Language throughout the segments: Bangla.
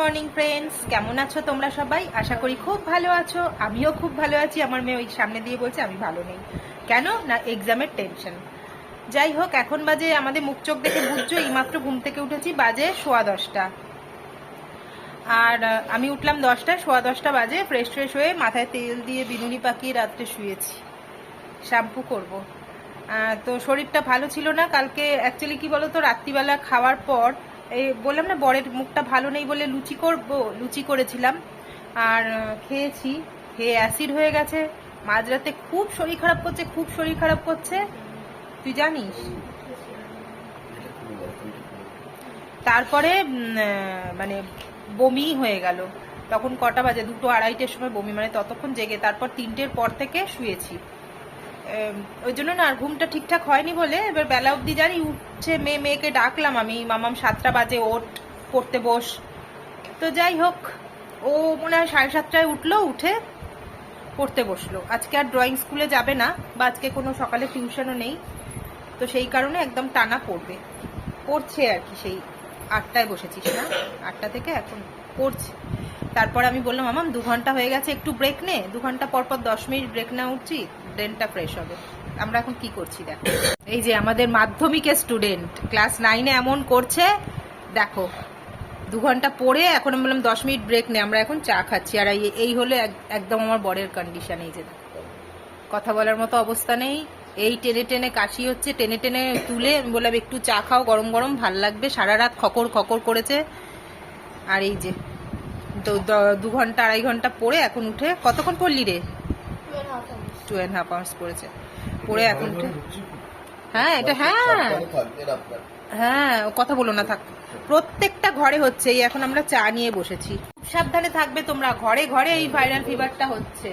মর্নিং ফ্রেন্ডস কেমন আছো তোমরা সবাই? আশা করি খুব ভালো আছো। আমিও খুব ভালো আছি। আমার মেয়ে ওই সামনে দিয়ে বলছে, আমি ভালো নেই। কেন? না এক্সামের টেনশন যাই হোক, এখন বাজে আমাদের মুখ চোখ দেখে বুঝছ এইমাত্র ঘুম থেকে উঠেছি বাজে সোয়া দশটা। আর আমি উঠলাম দশটায়, সোয়া দশটা বাজে ফ্রেশ ফ্রেশ হয়ে মাথায় তেল দিয়ে বিনুনি পাকিয়ে রাত্রে শুয়েছি। শ্যাম্পু করব। তো শরীরটা ভালো ছিল না। কালকে অ্যাকচুয়ালি কি বলতো, রাত্রিবেলা খাওয়ার পর এই বললাম না, বরের মুখটা ভালো নেই বলে লুচি করব, লুচি করেছিলাম। আর খেয়েছি, খেয়ে অ্যাসিড হয়ে গেছে। মাঝরাতে খুব শরীর খারাপ করছে, খুব শরীর খারাপ করছে। তুই জানিস? তারপরে মানে বমি হয়ে গেল। তখন কটা বাজে? দুটো আড়াইটের সময় বমি মানে ততক্ষণ জেগে। তারপর তিনটের পর থেকে শুয়েছি। ওই জন্য না আর ঘুমটা ঠিকঠাক হয়নি বলে এবার বেলা অবধি জানি উঠছে মেয়ে, মেয়েকে ডাকলাম আমি, মামাম সাতটা বাজে, ওঠ, পড়তে বস। তো যাই হোক, ও মনে হয় সাড়ে সাতটায় উঠল, উঠে পড়তে বসল। আজকে আর ড্রয়িং স্কুলে যাবে না, বা আজকে কোনো সকালে টিউশনও নেই, তো সেই কারণে একদম টানা পড়বে। পড়ছে আর কি, সেই আটটায় বসেছিস না? আটটা থেকে এখন পড়ছে। তারপর আমি বললাম, মামাম, দু ঘণ্টা হয়ে গেছে, একটু ব্রেক নে। দু ঘণ্টা পর পর দশ মিনিট ব্রেক নেওয়া উচিত। ব্রেনটা ফ্রেশ হবে। আমরা এখন কি করছি দেখো। এই যে আমাদের মাধ্যমিকের স্টুডেন্ট ক্লাস নাইনে এমন করছে, দেখো, দু ঘণ্টা পরে এখন আমি বললাম দশ মিনিট ব্রেক নে, আমরা এখন চা খাচ্ছি। আর এই- হলো এক- একদম আমার বরের কন্ডিশন এই যে কথা বলার মতো অবস্থা নেই। এই টেনে টেনে কাশি হচ্ছে, টেনে টেনে তুলে আমি বললাম, একটু চা খাও, গরম গরম, ভালো লাগবে। সারা রাত খকর খকর করেছে। আর এই যে, তো দু ঘণ্টা, আড়াই ঘণ্টা পরে এখন উঠে, কতক্ষণ পড়লি রে? টু অ্যান্ড হাফ আওয়ার্স পড়েছে। পড়ে এখন হ্যাঁ এটা হ্যাঁ। হ্যাঁ ও কথা বলো না থাক। প্রত্যেকটা ঘরে হচ্ছে এই এখন আমরা চা নিয়ে বসেছি। খুব সাবধানে থাকবে তোমরা ঘরে ঘরে এই ভাইরাল ফিভারটা হচ্ছে।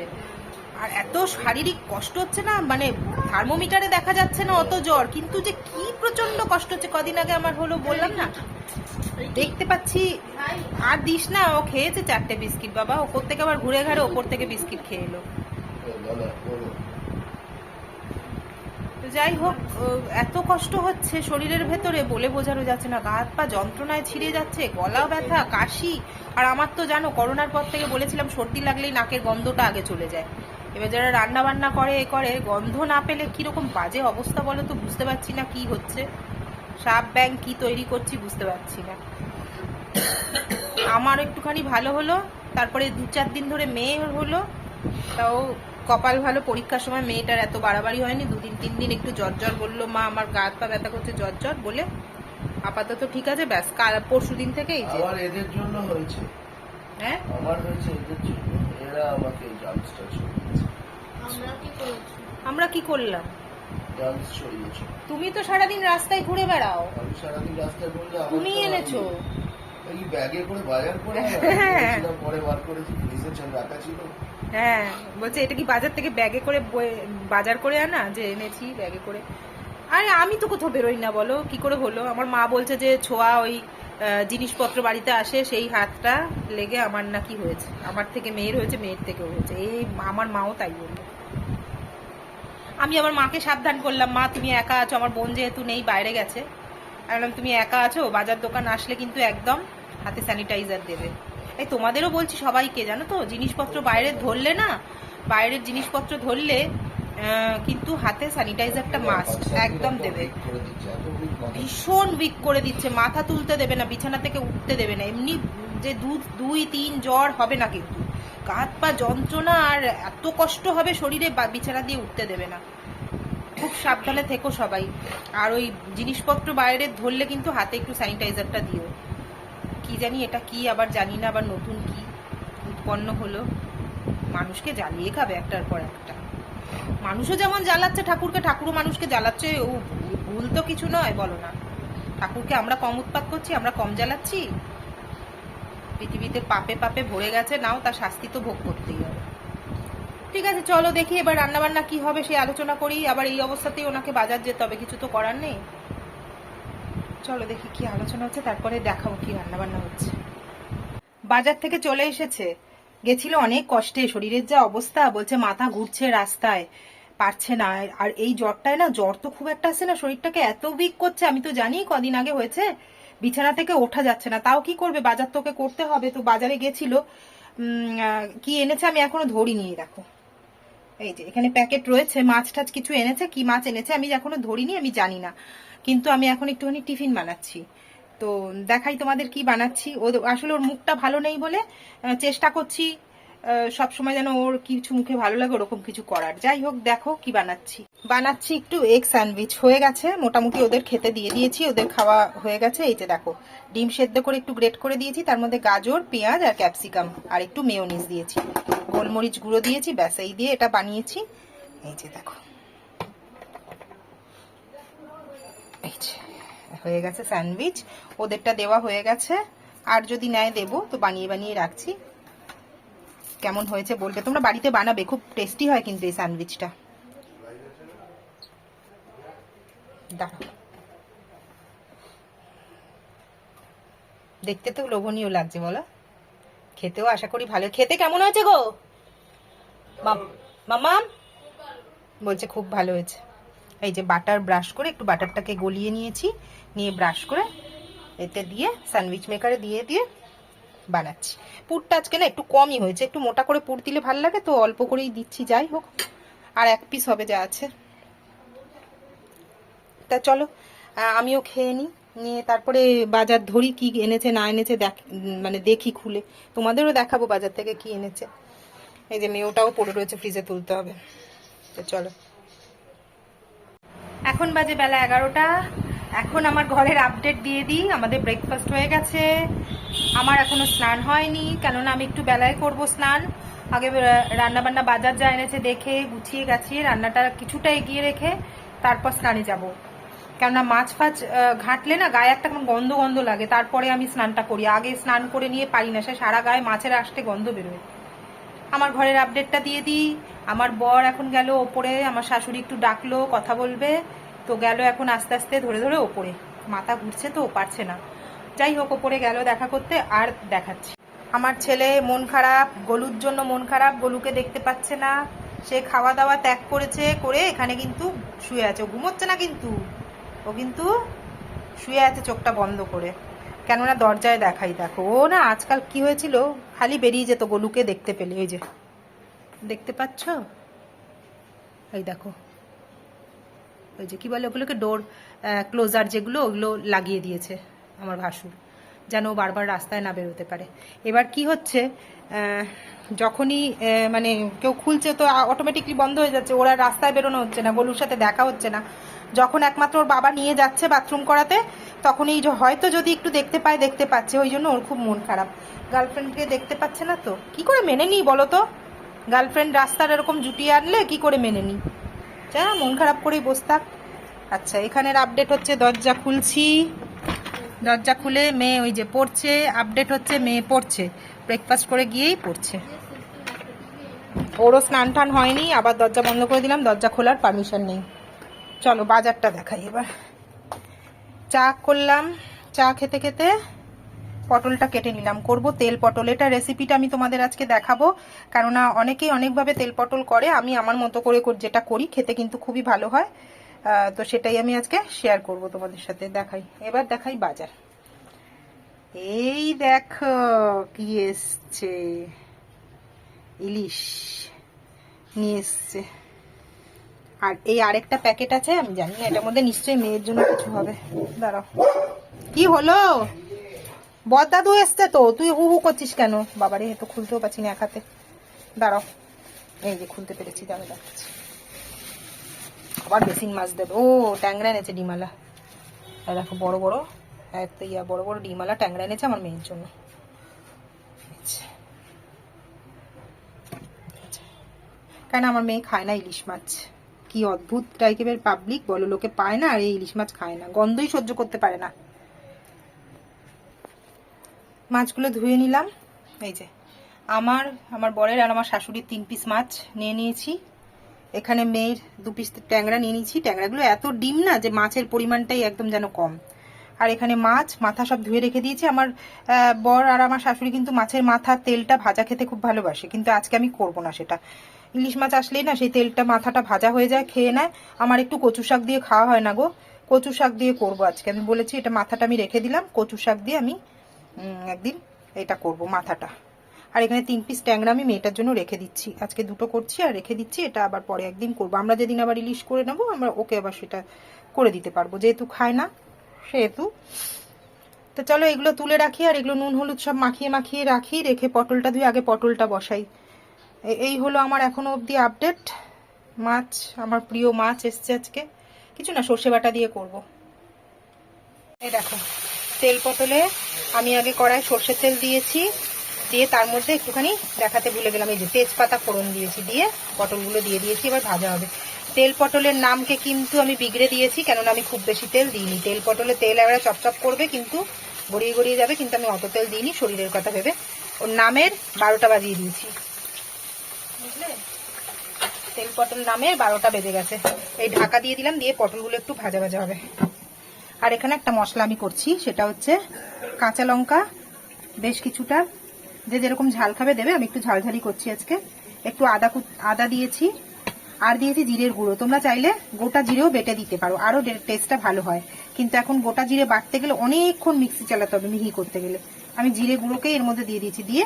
আর এত শারীরিক কষ্ট হচ্ছে না মানে থার্মোমিটারে দেখা যাচ্ছে না অত জ্বর কিন্তু যে কি প্রচণ্ড কষ্ট হচ্ছে কদিন আগে আমার হলো বললাম না? দেখতে পাচ্ছি আর দিস না ও খেয়েছে চারটে বিস্কিট বাবা ওপর থেকে আবার ঘুরে ঘাড়ে ওপর থেকে বিস্কিট খেয়ে এলো। যাই হোক এত কষ্ট হচ্ছে শরীরের ভেতরে বলে বোঝানো যাচ্ছে না। গা হাত পা যন্ত্রণায় ছিঁড়ে যাচ্ছে, গলা ব্যথা, কাশি। আর আমার তো জানো, করোনার পর থেকে বলেছিলাম, সর্দি লাগলেই নাকের গন্ধটা আগে চলে যায়। এবার যারা রান্না বান্না করে, এ করে, গন্ধ না পেলে কীরকম বাজে অবস্থা বলো তো, বুঝতে পারছি না কি হচ্ছে। সাপ ব্যাং কি তৈরি করছি বুঝতে পারছি না। আমার একটুখানি ভালো হলো, তারপরে দু চার দিন ধরে মেয়ে হলো, তাও কপাল ভালো পরীক্ষার সময় মেয়েটার এত বাড়াবাড়ি হয়নি। দুদিন তিন দিন একটু জ্বর জ্বর বলল মা আমার গা হাত পা ব্যথা করছে জ্বর জ্বর বলে আপাতত ঠিক আছে ব্যাস কাল পরশু দিন থেকে এই যে আমার এদের জন্য হয়েছে। হ্যাঁ? আমার হয়েছে এদের জন্য। এরা আমাকে জামসটা ছড়িয়েছে। আমরা কি করলাম? জামস ছড়িয়েছে। তুমি তো সারাদিন রাস্তায় ঘুরে বেড়াও। আমি সারাদিন রাস্তায় আমার তুমি এনেছো। এই ব্যাগে করে বাজার করে হ্যাঁ। পরে বার করেছি ফ্রিজে রাখা ছিল। হ্যাঁ বলছে, এটা কি বাজার থেকে ব্যাগে করে বাজার করে আনা? যে এনেছি, ব্যাগে করে। আরে, আমি তো কোথাও বেরোই না, বলো, কি করে হলো? আমার মা বলছে যে, ছোঁয়া ওই জিনিসপত্র বাড়িতে আসে, সেই হাতটা লেগে আমার নাকি হয়েছে। আমার থেকে মেয়ের হয়েছে, মেয়ের থেকেও হয়েছে। এই আমার মাও তাই বলল। আমি আমার মাকে সাবধান করলাম, মা, তুমি একা আছো, আমার বোন যেহেতু নেই, বাইরে গেছে। আমি বললাম, তুমি একা আছো? বাজার দোকান আসলে কিন্তু একদম হাতে স্যানিটাইজার দেবে। এই তোমাদেরও বলছি সবাইকে জানো তো? জিনিসপত্র বাইরে ধরলে না বাইরের জিনিসপত্র ধরলে কিন্তু হাতে স্যানিটাইজারটা মাস্ট একদম দেবে। ভীষণ উইক করে দিচ্ছে মাথা তুলতে দেবে না বিছানা থেকে উঠতে দেবে না এমনি যে দুধ দুই তিন জ্বর হবে না কিন্তু। কাত পা যন্ত্রণা আর এত কষ্ট হবে শরীরে বা- বিছানা দিয়ে উঠতে দেবে না। খুব সাবধানে থেকো সবাই। আর ওই জিনিসপত্র বাইরে ধরলে কিন্তু হাতে একটু স্যানিটাইজারটা দিও। কি জানি, এটা কি, আবার জানি না, আবার নতুন কি উৎপন্ন হলো। মানুষকে জ্বালিয়ে খাবে একটার পর একটা। মানুষও যেমন জ্বালাচ্ছে, ঠাকুরকে ঠাকুরও মানুষকে জ্বালাচ্ছে, ও ভুল- তো কিছু নয়, বলো না। ঠাকুরকে আমরা কম উৎপাত করছি, আমরা কম জ্বালাচ্ছি? পৃথিবীতে পাপে পাপে ভরে গেছে, নাও তার শাস্তি তো ভোগ করতেই হবে। ঠিক আছে, চলো দেখি এবার রান্না বান্না কি হবে সেই আলোচনা করি। আবার এই অবস্থাতেই ওনাকে বাজার যেতে হবে, কিছু তো করার নেই। চলো দেখি কি আলোচনা হচ্ছে, তারপরে দেখাবো কি রান্না বান্না হচ্ছে। বাজার থেকে চলে এসেছে। গেছিল অনেক কষ্টে, শরীরের যা অবস্থা, বলছে মাথা ঘুরছে রাস্তায়, পারছে না। আর এই জ্বরটায় না, জ্বর তো খুব একটা আসে না, শরীরটাকে এত উইক করছে, আমি তো জানি কদিন আগে হয়েছে, বিছানা থেকে ওঠা যাচ্ছে না। তাও কি করবে? বাজার তোকে করতে হবে। তো বাজারে গেছিল কি এনেছে আমি এখনও ধরিনি, দেখো। এই যে, এখানে প্যাকেট রয়েছে, মাছ টাছ কিছু এনেছে, কি মাছ এনেছে আমি এখনও ধরিনি, আমি জানি না। কিন্তু আমি এখন একটুখানি টিফিন বানাচ্ছি। তো দেখাই তোমাদের কি বানাচ্ছি। ও, আসলে ওর মুখটা ভালো নেই বলে চেষ্টা করছি সব সময় যেন ওর কিছু মুখে ভালো লাগে, ওরকম কিছু করার। যাই হোক, দেখো কি বানাচ্ছি। বানাচ্ছি একটু এগ স্যান্ডউইচ হয়ে গেছে, মোটামুটি ওদের খেতে দিয়ে দিয়েছি, ওদের খাওয়া হয়ে গেছে। এই যে দেখো, ডিম সেদ্ধ করে একটু গ্রেট করে দিয়েছি, তার মধ্যে গাজর, পেঁয়াজ আর ক্যাপসিকাম, আর একটু মেয়োনিজ দিয়েছি। গোলমরিচ গুঁড়ো দিয়েছি, ব্যাস, এই দিয়ে এটা বানিয়েছি। এই যে দেখো। হয়ে গেছে স্যান্ডউইচ ওদেরটা দেওয়া হয়ে গেছে। আর যদি নেয় দেবো, তো বানিয়ে বানিয়ে রাখছি। কেমন হয়েছে বলবে? তোমরা বাড়িতে বানাবে, খুব টেস্টি হয় কিন্তু এই স্যান্ডউইচটা। দেখতে তো লোভনীয় লাগছে, বলো। খেতেও আশা করি ভালো। খেতে কেমন হয়েছে গো? মাম- বলছে খুব ভালো হয়েছে। এই যে বাটার ব্রাশ করে একটু বাটারটাকে গলিয়ে নিয়েছি, নিয়ে ব্রাশ করে এতে দিয়ে স্যান্ডউইচ মেকারে দিয়ে দিয়ে বানাচ্ছি। পুরটা আজকে না একটু কমই হয়েছে। একটু মোটা করে পুর দিলে ভালো লাগে তো, অল্প করেই দিচ্ছি, যাই হোক। আর এক পিস হবে যা আছে। তা চলো আমিও খেয়ে নিই। নিয়ে তারপরে বাজার ধরি কি এনেছে, না এনেছে, দেখ মানে দেখি খুলে। তোমাদেরও দেখাবো বাজার থেকে কি এনেছে। এই যে মেয়েটাও পড়ে রয়েছে ফ্রিজে তুলতে হবে। তো চলো। এখন বাজে বেলা এগারোটা। এখন আমার ঘরের আপডেট দিয়ে দিই। আমাদের ব্রেকফাস্ট হয়ে গেছে। আমার এখনও স্নান হয়নি, কেননা আমি একটু বেলায় করব স্নান। আগে রান্না বান্না বাজার যা এনেছে দেখে গুছিয়ে গাছিয়ে রান্নাটা কিছুটা এগিয়ে রেখে তারপর স্নানে যাব। কেননা মাছ ফাছ ঘাঁটলে না গায়ে একটা গন্ধ গন্ধ লাগে, তারপরে আমি স্নানটা করি। আগে স্নান করে নিয়ে পারি না, সে সারা গায়ে মাছের আসতে গন্ধ বেরোয়। আমার ঘরের আপডেটটা দিয়ে দিই। আমার বর এখন গেল ওপরে, আমার শাশুড়ি একটু ডাকলো, কথা বলবে। তো গেল এখন আস্তে আস্তে ধরে ধরে ওপরে। মাথা ঘুরছে তো পারছে না। যাই হোক, ওপরে গেল দেখা করতে, আর দেখাচ্ছি। আমার ছেলে মন খারাপ, গলুর জন্য মন খারাপ, গলুকে দেখতে পাচ্ছে না। সে খাওয়া দাওয়া ত্যাগ করেছে, করে এখানে কিন্তু শুয়ে আছে। ও ঘুমোচ্ছে না কিন্তু। ও কিন্তু শুয়ে আছে চোখটা বন্ধ করে। কেননা দরজায় দেখাই, দেখো। ও না, আজকাল কি হয়েছিল? খালি বেরিয়ে যেত, গলুকে দেখতে পেলে। ওই যে, দেখতে পাচ্ছ? এই দেখো। ওই যে, কি বলে ওগুলোকে? ডোর ক্লোজার যেগুলো, ওগুলো লাগিয়ে দিয়েছে। আমার ভাসুর, যেন বারবার রাস্তায় না বেরোতে পারে। এবার কি হচ্ছে যখনই মানে কেউ খুলছে তো অটোমেটিকলি বন্ধ হয়ে যাচ্ছে, ওরা রাস্তায় বেরোনো হচ্ছে না, গলুর সাথে দেখা হচ্ছে না। যখন একমাত্র ওর বাবা নিয়ে যাচ্ছে বাথরুম করাতে, তখনই হয়তো যদি একটু দেখতে পায়, দেখতে পাচ্ছে, ওই জন্য ওর খুব মন খারাপ। গার্লফ্রেন্ডকে দেখতে পাচ্ছে না তো? কি করে মেনে নিই বলো তো? গার্লফ্রেন্ড রাস্তার এরকম জুটিয়ে আনলে কি করে মেনে নিই? যা, মন খারাপ করেই বসতাম আচ্ছা এখানের আপডেট হচ্ছে, দরজা খুলছি। দরজা খুলে মেয়ে ওই যে পড়ছে আপডেট হচ্ছে, মেয়ে পড়ছে। ব্রেকফাস্ট করে গিয়েই পড়ছে। ওরও স্নান টান হয়নি, আবার দরজা বন্ধ করে দিলাম, দরজা খোলার পারমিশন নেই। চলো বাজারটা দেখাই এবার। চা করলাম, চা খেতে খেতে পটলটা কেটে নিলাম। করব তেল পটল। এটা রেসিপিটা আমি তোমাদের আজকে দেখাবো, কেননা অনেকেই অনেকভাবে তেল পটল করে, আমি আমার মতো করে যেটা করি, খেতে কিন্তু খুবই ভালো হয়। তো সেটাই আমি আজকে শেয়ার করব তোমাদের সাথে, দেখাই। এবার দেখাই বাজার। এই দেখো কি এসছে। ইলিশ নিয়ে এসছে। আর এই আরেকটা প্যাকেট আছে, আমি জানি না, এটার মধ্যে নিশ্চয়ই মেয়ের জন্য কিছু হবে। দাঁড়াও। কি হলো? বদাদু এসছে তো, তুই হু হু করছিস কেন? বাবারে তো খুলতেও পারছি না এক হাতে। দাঁড়াও। এই যে খুলতে পেরেছি দাঁড়া দেখাচ্ছি। আবার বেসিন মাছ দেবে। ও, ট্যাংরা এনেছে ডিমালা দেখো, বড় বড়। এক তো ইয়া, বড় বড় ডিমালা ট্যাংরা এনেছে আমার মেয়ের জন্য। কেন আমার মেয়ে খায় না ইলিশ মাছ? কি অদ্ভুত টাইপের পাবলিক বলো, লোকে পায় না আর এই ইলিশ মাছ খায় না। গন্ধই সহ্য করতে পারে না। মাছগুলো ধুয়ে নিলাম। এই যে, আমার আমার বরের আর আমার শাশুড়ির তিন পিস মাছ নিয়ে নিয়েছি। এখানে মেয়ের দু পিস ট্যাংরা নিয়ে নিয়েছি। ট্যাংরাগুলো এত ডিম না যে মাছের পরিমাণটাই একদম যেন কম। আর এখানে মাছ, মাথা সব ধুয়ে রেখে দিয়েছি। আমার বর আর আমার শাশুড়ি কিন্তু মাছের মাথা তেলটা ভাজা খেতে খুব ভালোবাসে। কিন্তু আজকে আমি করব না সেটা। ইলিশ মাছ আসলেই না সেই তেলটা মাথাটা ভাজা হয়ে যায়, খেয়ে নেয়। আমার একটু কচু শাক দিয়ে খাওয়া হয় না গো। কচু শাক দিয়ে করব আজকে। আমি বলেছি এটা মাথাটা আমি রেখে দিলাম। কচু শাক দিয়ে আমি একদিন এটা করব মাথাটা। আর এখানে তিন পিস ট্যাংরা আমি মেয়েটার জন্য রেখে দিচ্ছি। আজকে দুটো করছি আর রেখে দিচ্ছি, এটা আবার পরে একদিন করব। আমরা যেদিন আবার ইলিশ করে নেব, আমরা ওকে আবার সেটা করে দিতে পারব। যেহেতু খায় না, সেহেতু। তো চলো এগুলো তুলে রাখি আর এগুলো নুন, হলুদ সব মাখিয়ে মাখিয়ে রাখি, রেখে পটলটা ধুয়ে আগে পটলটা বসাই। এই হলো আমার এখনও অবধি আপডেট মাছ, আমার প্রিয় মাছ এসছে আজকে। কিছু না, সর্ষে বাটা দিয়ে করব। এই দেখো, তেল পটলে আমি আগে কড়াই সর্ষের তেল দিয়েছি। দিয়ে তার মধ্যে একটুখানি দেখাতে ভুলে গেলাম। এই যে তেজপাতা ফোড়ন দিয়েছি দিয়ে পটলগুলো দিয়ে দিয়েছি, এবার ভাজা হবে। তেল পটলের নামকে কিন্তু আমি বিগড়ে দিয়েছি, কেননা আমি খুব বেশি তেল দিইনি। তেল পটলে তেল এবারে চপচপ করবে কিন্তু গড়িয়ে গড়িয়ে যাবে, কিন্তু আমি অত তেল দিইনি, শরীরের কথা ভেবে। ওর নামের বারোটা বাজিয়ে দিয়েছি। বুঝলে? তেল পটল নামের বারোটা বেজে গেছে। এই ঢাকা দিয়ে দিলাম, দিয়ে পটলগুলো একটু ভাজা ভাজা হবে। আর এখানে একটা মশলা আমি করছি, সেটা হচ্ছে কাঁচা লঙ্কা, বেশ কিছুটা যে যেরকম ঝাল খাবে দেবে, আমি একটু ঝালঝালি করছি আজকে। একটু আদা আদা দিয়েছি, আর দিয়েছি জিরের গুঁড়ো। তোমরা চাইলে গোটা জিরেও বেটে দিতে পারো, আরও টেস্টটা ভালো হয়। কিন্তু এখন গোটা জিরে বাটতে গেলে অনেকক্ষণ মিক্সি চালাতে হবে মিহি করতে গেলে। আমি জিরে গুঁড়োকে এর মধ্যে দিয়ে দিয়েছি, দিয়ে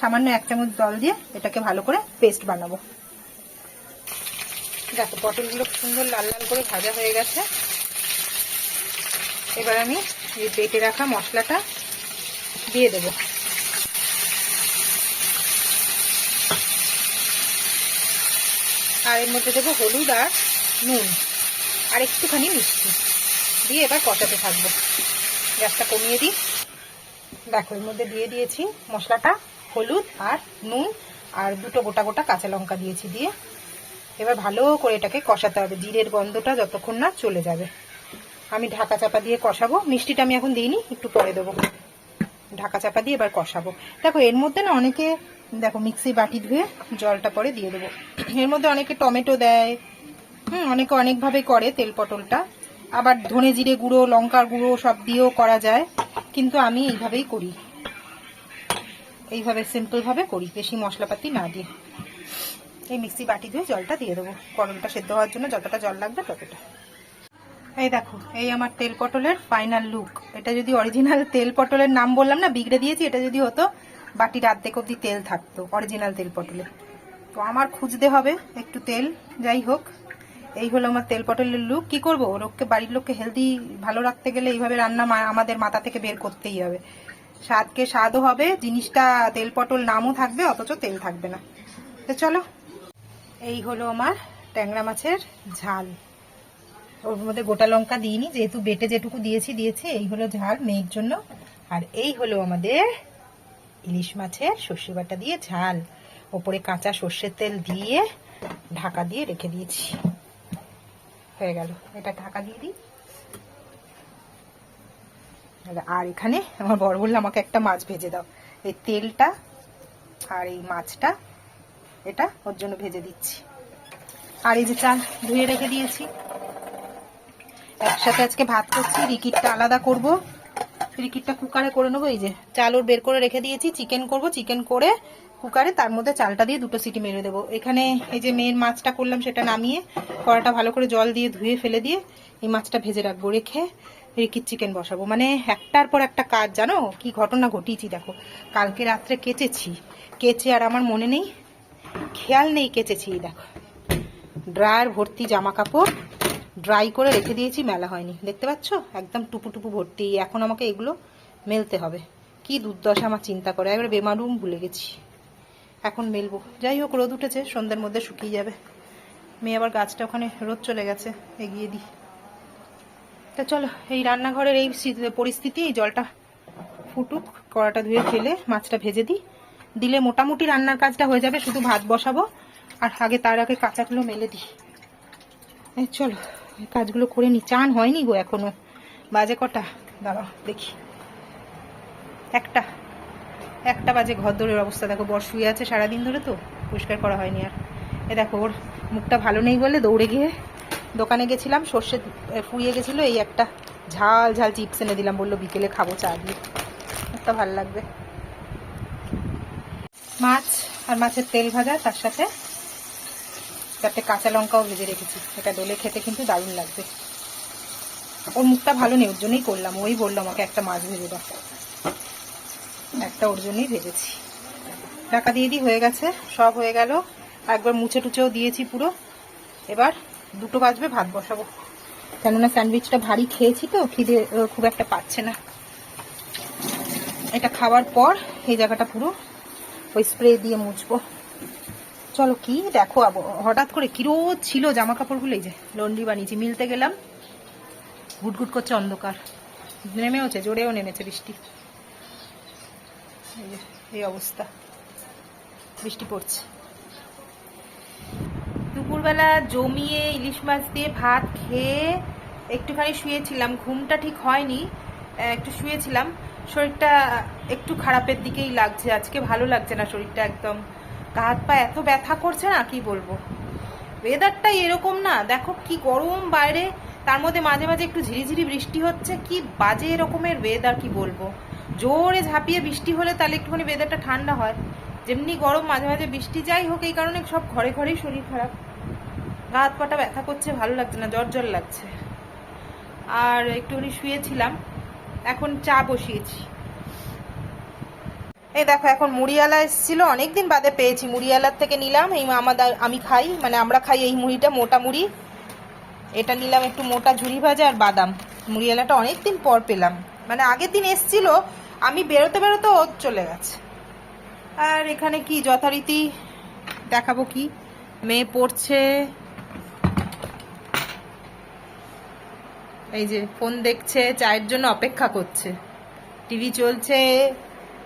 সামান্য এক চামচ জল দিয়ে এটাকে ভালো করে পেস্ট বানাবো। দেখো, পটলগুলো সুন্দর লাল লাল করে ভাজা হয়ে গেছে। এবার আমি বেটে রাখা মশলাটা দিয়ে দেবো। আর এর মধ্যে দেবো হলুদ আর নুন। আর একটুখানি মিষ্টি। দিয়ে এবার কষাতে থাকব। গ্যাসটা কমিয়ে দিই। দেখো, এর মধ্যে দিয়ে দিয়েছি মশলাটা, হলুদ আর নুন, আর দুটো গোটা গোটা কাঁচা লঙ্কা দিয়েছি দিয়ে। এবার ভালো করে এটাকে কষাতে হবে। জিরের গন্ধটা যতক্ষণ না চলে যাবে। আমি ঢাকা চাপা দিয়ে কষাবো। মিষ্টিটা আমি এখন দিইনি, একটু পরে দেবো। ঢাকা চাপা দিয়ে এবার কষাবো। দেখো, এর মধ্যে না অনেকে, দেখো, মিক্সি বাটি ধুয়ে জলটা পরে দিয়ে দেবো। এর মধ্যে অনেকে টমেটো দেয়। হুম, অনেকে অনেকভাবে করে তেল পটলটা। আবার ধনে জিরে গুঁড়ো, লঙ্কার গুঁড়ো সব দিয়েও করা যায়। কিন্তু আমি এইভাবেই করি। এইভাবে সিম্পলভাবে করি, বেশি মশলাপাতি না দিয়ে। এই মিক্সি বাটি ধুয়ে জলটা দিয়ে দেবো। পটলটা সেদ্ধ হওয়ার জন্য যতটা জল লাগবে ততটা। এই দেখো, এই আমার তেল পটলের ফাইনাল লুক এটা যদি অরিজিনাল তেল পটলের নাম বললাম না, বিগড়ে দিয়েছি, এটা যদি হতো, বাটির অর্ধেক অব্দি তেল থাকতো অরিজিনাল তেল পটলে। তো আমার খুঁজতে হবে একটু তেল, যাই হোক। এই হলো আমার তেল পটলের লুক কি করব? লোককে বাড়ির লোককে হেলদি ভালো রাখতে গেলে এইভাবে রান্না আমাদের মাথা থেকে বের করতেই হবে। স্বাদকে স্বাদও হবে, জিনিসটা তেল পটল নামও থাকবে, অথচ তেল থাকবে না। তো চলো, এই হলো আমার ট্যাংরা মাছের ঝাল। ওর মধ্যে গোটা লঙ্কা দিইনি, যেহেতু বেটে যেটুকু দিয়েছি দিয়েছি, এই হলো ঝাল মেয়ের জন্য। আর এই হলো আমাদের ইলিশ মাছের সর্ষে বাটা দিয়ে ঝাল। ওপরে কাঁচা সর্ষের তেল দিয়ে ঢাকা দিয়ে রেখে দিয়েছি। হয়ে গেল। এটা ঢাকা দিয়ে দিই। আর এখানে আমার বড় বলল আমাকে একটা মাছ ভেজে দাও। এই তেলটা আর এই মাছটা, এটা ওর জন্য ভেজে দিচ্ছি। আর এই যে চাল ধুয়ে রেখে দিয়েছি। একসাথে আজকে ভাত করছি, রিকিটটা আলাদা করব। রিকিটটা কুকারে করে নেব। এই যে চাল ওর বের করে রেখে দিয়েছি। চিকেন করব। চিকেন করে কুকারে, তার মধ্যে চালটা দিয়ে দুটো সিটি মেরে দেবো। এখানে এই যে মেয়ের মাছটা করলাম, সেটা নামিয়ে কড়াটা ভালো করে জল দিয়ে ধুয়ে ফেলে দিয়ে এই মাছটা ভেজে রাখব, রেখে রিকিট চিকেন বসাবো। মানে একটার পর একটা কাজ, জানো? কি ঘটনা ঘটিয়েছি দেখো। কালকে রাত্রে কেচেছি। কেচে আর আমার মনে নেই, খেয়াল নেই কেচেছি দেখো। ড্রায়ার ভর্তি জামা কাপড় ড্রাই করে রেখে দিয়েছি, মেলা হয়নি। দেখতে পাচ্ছ? একদম টুপু টুপু ভর্তি। এখন আমাকে এগুলো মেলতে হবে। কি দুর্দশা আমার চিন্তা করে। একবার বেমারুম ভুলে গেছি। এখন মেলবো। যাই হোক, রোদ উঠেছে, সন্ধ্যের মধ্যে শুকিয়ে যাবে। মেয়ে আবার গাছটা ওখানে, রোদ চলে গেছে, এগিয়ে দিই। তা চলো, এই রান্নাঘরের এই পরিস্থিতি, এই জলটা ফুটুক, কড়াটা ধুয়ে ফেলে, মাছটা ভেজে দিই। দিলে মোটামুটি রান্নার কাজটা হয়ে যাবে, শুধু ভাত বসাবো, আর আগে তার আগে কাঁচাগুলো মেলে দিই। চলো কাজগুলো করে নি, চান হয়নি গো এখনও। বাজে কটা? দাঁড়াও, দেখি। একটা। একটা বাজে ঘর দৌড়ের অবস্থা। দেখো, বর শুয়ে আছে সারাদিন ধরে তো, পরিষ্কার করা হয়নি আর। এ দেখো, ওর মুখটা ভালো নেই বলে দৌড়ে গিয়ে দোকানে গেছিলাম, সর্ষে ফুরিয়ে গেছিল, এই একটা ঝাল ঝাল চিপস এনে দিলাম, বলল বিকেলে খাব চা দিয়ে। একটা ভালো লাগবে। মাছ আর মাছের তেল ভাজা, তার সাথে চারটে কাঁচা লঙ্কাও ভেজে রেখেছি। এটা দোলে খেতে কিন্তু দারুণ লাগবে। ওর মুখটা ভালো নেই, ওর জন্যই করলাম, ওই বলল আমাকে একটা মাছ ভেজে দাও। একটা ওর জন্যই ভেজেছি। টাকা দিয়ে দিই হয়ে গেছে, সব হয়ে গেল। একবার মুছে টুছেও দিয়েছি পুরো। এবার দুটো বাজবে, ভাত বসাবো। কেননা স্যান্ডউইচটা ভারী খেয়েছি তো, খিদে খুব একটা পাচ্ছে না। এটা খাওয়ার পর এই জায়গাটা পুরো ওই স্প্রে দিয়ে মুছবো। চলো কি দেখো আব- হঠাৎ করে কি রোদ ছিল জামা কাপড়গুলো এই যে লন্ড্রি বানিয়েছি, মিলতে গেলাম। গুটগুট করছে অন্ধকার। নেমেওছে, জোরেও নেমেছে বৃষ্টি। এই অবস্থা। বৃষ্টি পড়ছে। দুপুরবেলা জমিয়ে ইলিশ মাছ দিয়ে ভাত খেয়ে একটুখানি শুয়েছিলাম। ঘুমটা ঠিক হয়নি একটু শুয়েছিলাম। শরীরটা একটু খারাপের দিকেই লাগছে। আজকে ভালো লাগছে না শরীরটা একদম। হাত পা এত ব্যথা করছে না, কি বলব? ওয়েদারটা এরকম না। দেখো কি গরম বাইরে, তার মধ্যে মাঝে মাঝে একটু ঝিরিঝিরি বৃষ্টি হচ্ছে। কি বাজে এরকমের ওয়েদার কি বলব? জোরে ঝাঁপিয়ে বৃষ্টি হলে তাহলে একটুখানি ওয়েদারটা ঠান্ডা হয়। যেমনি গরম মাঝে মাঝে বৃষ্টি যাই হোক, এই কারণে সব ঘরে ঘরেই শরীর খারাপ। গা হাত পাটা ব্যথা করছে, ভালো লাগছে না, জ্বর জ্বর লাগছে। আর একটুখানি শুয়েছিলাম, এখন চা বসিয়েছি। এই দেখো, এখন মুড়িয়ালা এসেছিল, অনেকদিন বাদে পেয়েছি। মুড়িয়ালার থেকে নিলাম, এই আমাদের আমি খাই মানে আমরা খাই এই মুড়িটা, মোটা মুড়ি। এটা নিলাম একটু মোটা ঝুড়ি ভাজা আর বাদাম। মুড়িয়ালাটা অনেকদিন পর পেলাম। মানে আগের দিন এসছিল, আমি বেরোতে বেরোতে ও চলে গেছে। আর এখানে কি যথারীতি দেখাবো কি? মেয়ে পড়ছে। এই যে ফোন দেখছে, চায়ের জন্য অপেক্ষা করছে। টিভি চলছে,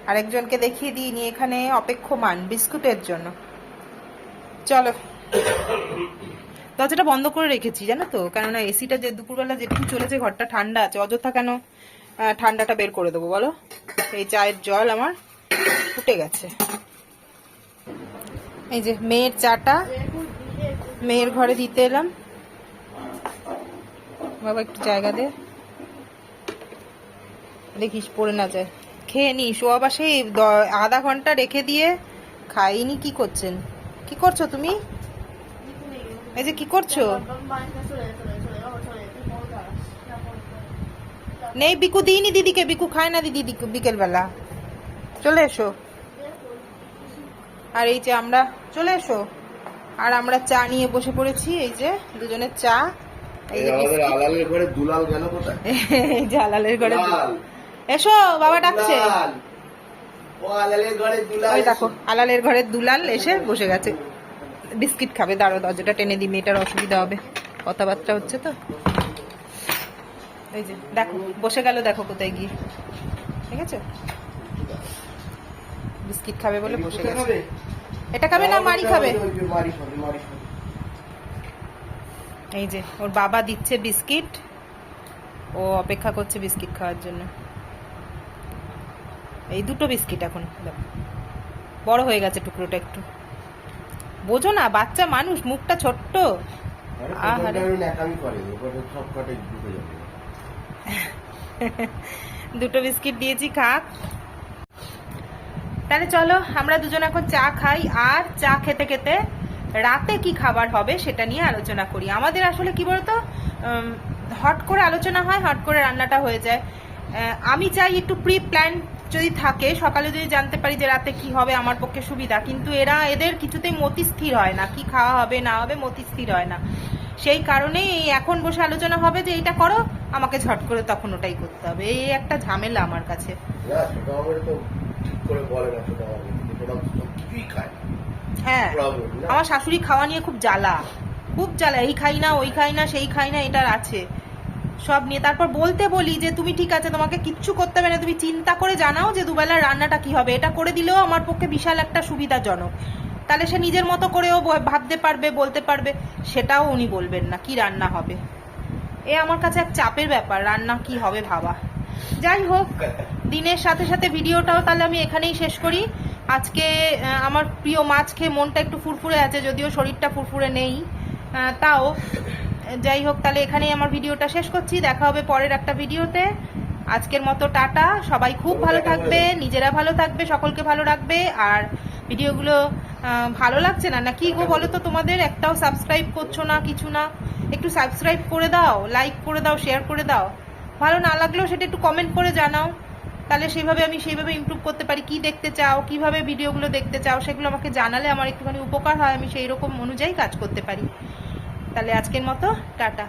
আরেকজনকে দেখিয়ে দিইনি এখানে অপেক্ষমান, বিস্কুটের জন্য। চলো। দরজাটা বন্ধ করে রেখেছি, জানো তো? কেননা এসিটা যে দুপুরবেলা যেটুকু চলেছে, ঘরটা ঠান্ডা আছে, অযথা কেন ঠান্ডাটা বের করে দেবো, বলো? এই চায়ের জল আমার ফুটে গেছে। এই যে মেয়ের চাটা, মেয়ের ঘরে দিতে এলাম। বাবা, একটু জায়গা দে। দেখিস, পড়ে না যায়। খেয়ে নি, শোয়া বাসে আধা ঘণ্টা রেখে দিয়ে খাইনি, কি করছেন? কি করছ তুমি? এই যে কি করছ? নেই বিকু দিইনি দিদিকে বিকু খায় না দিদি বিকেল বেলা চলে এসো। আর এই যে আমরা চলে এসো। আর আমরা চা নিয়ে বসে পড়েছি এই যে দুজনের চা এই যে আলালের ঘরে দুলাল গেল কোথায়? এই যে আলালের ঘরে এসো বাবা ডাকছে। ওই দেখো আলালের ঘরের দুলাল এসে বসে গেছে। বিস্কিট খাবে দাঁড়ো দরজাটা টেনে দিই মেয়েটার অসুবিধা হবে। কথাবার্তা হচ্ছে তো। এই যে দেখো বসে গেল দেখো কোথায় গিয়ে। ঠিক আছে? বিস্কিট খাবে বলে বসে গেছে। এটা খাবে না? মারি খাবে? এই যে ওর বাবা দিচ্ছে বিস্কিট। ও অপেক্ষা করছে বিস্কিট খাওয়ার জন্য। এই দুটো বিস্কিট এখন দেখো। বড় হয়ে গেছে টুকরোটা একটু। বোঝো না বাচ্চা মানুষ মুখটা ছোট্ট। আহারে। দুটো বিস্কিট দিয়েছি, খাক। তাহলে চলো, আমরা দুজন এখন চা খাই, আর চা খেতে খেতে রাতে কি খাবার হবে সেটা নিয়ে আলোচনা করি। আমাদের আসলে কি বলতো হট করে আলোচনা হয়, হট করে রান্নাটা হয়ে যায়। আমি চাই একটু প্রি প্ল্যান যদি থাকে, সকালে যদি জানতে পারি যে রাতে কি হবে, আমার পক্ষে সুবিধা। কিন্তু এরা, এদের কিছুতেই মতি স্থির হয় না, কি খাওয়া হবে, না হবে, মতি স্থির হয় না। সেই কারণেই এই এখন বসে আলোচনা হবে যে এইটা করো আমাকে ঝট করে তখন ওটাই করতে হবে। এই একটা ঝামেলা আমার কাছে। হ্যাঁ আমার শাশুড়ি খাওয়া নিয়ে খুব জ্বালা। খুব জ্বালা এই খাই না ওই খাই না সেই খাই না এটার আছে। সব নিয়ে তারপর বলতে বলি যে তুমি ঠিক আছে তোমাকে কিচ্ছু করতে হবে না তুমি চিন্তা করে জানাও যে দুবেলার রান্নাটা কি হবে। এটা করে দিলেও আমার পক্ষে বিশাল একটা সুবিধাজনক। তাহলে সে নিজের মতো করেও ভাবতে পারবে বলতে পারবে। সেটাও উনি বলবেন না কি রান্না হবে? এ আমার কাছে এক চাপের ব্যাপার রান্না কি হবে ভাবা। যাই হোক দিনের সাথে সাথে ভিডিওটাও তাহলে আমি এখানেই শেষ করি। আজকে আমার প্রিয় মাছ খেয়ে মনটা একটু ফুরফুরে আছে যদিও শরীরটা ফুরফুরে নেই। তাও যাই হোক তাহলে এখানেই আমার ভিডিওটা শেষ করছি। দেখা হবে পরের একটা ভিডিওতে। আজকের মতো টাটা। সবাই খুব ভালো থাকবে নিজেরা ভালো থাকবে সকলকে ভালো রাখবে। আর ভিডিওগুলো ভালো লাগছে না? না কি গো বলো তো তোমাদের, একটাও সাবস্ক্রাইব করছ না, কিছু না? একটু সাবস্ক্রাইব করে দাও লাইক করে দাও শেয়ার করে দাও। ভালো না লাগলেও সেটা একটু কমেন্ট করে জানাও। তাহলে সেইভাবে আমি সেইভাবে ইমপ্রুভ করতে পারি। কি দেখতে চাও, কীভাবে ভিডিওগুলো দেখতে চাও, সেগুলো আমাকে জানালে আমার একটুখানি উপকার হয়। আমি সেই রকম অনুযায়ী কাজ করতে পারি। তাহলে আজকের মতো, টাটা।